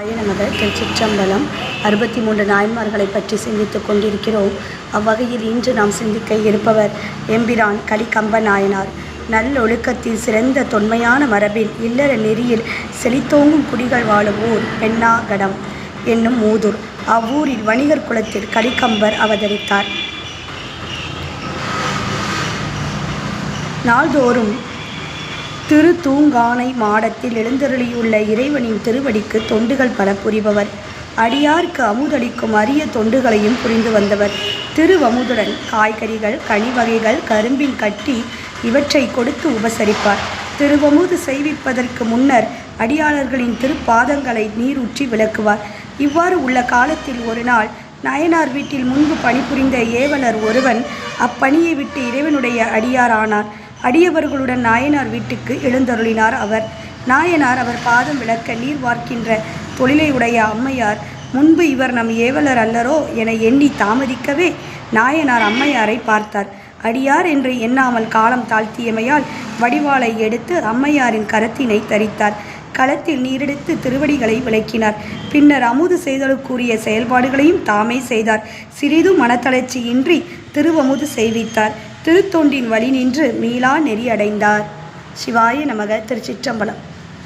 நமது திருச்சிற்றம்பலம் அறுபத்தி மூன்று நாயன்மார்களை பற்றி சிந்தித்துக் கொண்டிருக்கிறோம். அவ்வகையில் இன்று நாம் சிந்திக்க இருப்பவர் எம்பிரான் கலிகம்ப நாயனார். நல்லொழுக்கத்தில் சிறந்த தொன்மையான மரபில் இல்லற நெறியில் செழித்தோங்கும் குடிகள் வாழும் ஊர் பெண்ணாகடம் என்னும் மூதூர் அவ்வூரில் வணிகர் குலத்தில் கலிகம்பர் அவதரித்தார். நாள்தோறும் திரு தூங்கானை மாடத்தில் எழுந்தருளியுள்ள இறைவனின் திருவடிக்கு தொண்டுகள் பல புரிபவர். அடியார்க்கு அமுதளிக்கும் அரிய தொண்டுகளையும் புரிந்து வந்தவர். திருவமுதுடன் காய்கறிகள் கனி வகைகள் கரும்பின் கட்டி இவற்றை கொடுத்து உபசரிப்பார். திருவமுது செய்விப்பதற்கு முன்னர் அடியாளர்களின் திருப்பாதங்களை நீரூற்றி விளக்குவார். இவ்வாறு உள்ள காலத்தில் ஒரு நாள் நயனார் வீட்டில் முன்பு பணிபுரிந்த ஏவலர் ஒருவன் அப்பணியை விட்டு இறைவனுடைய அடியாரானார். அடியவர்களுடன் நாயனார் வீட்டுக்கு எழுந்தருளினார் அவர். நாயனார் அவர் பாதம் விளக்க நீர் வார்க்கின்ற தொழிலை உடைய அம்மையார் முன்பு இவர் நம் ஏவலர் அல்லரோ? என எண்ணி தாமதிக்கவே நாயனார் அம்மையாரை பார்த்தார். அடியார் என்று எண்ணாமல் காலம் தாழ்த்தியமையால் வடிவாளை எடுத்து அம்மையாரின் கரத்தினை தரித்தார். களத்தில் நீரெடுத்து திருவடிகளை விளக்கினார். பின்னர் அமுது செய்தலுக்குரிய செயல்பாடுகளையும் தாமே செய்தார். சிறிதும் மனத்தளர்ச்சியின்றி திருவமுது செய்வித்தார். திருத்தொண்டின் வழி நின்று மீளா நெறி அடைந்தார் சிவாய நமக திருச்சிற்றம்பலம்.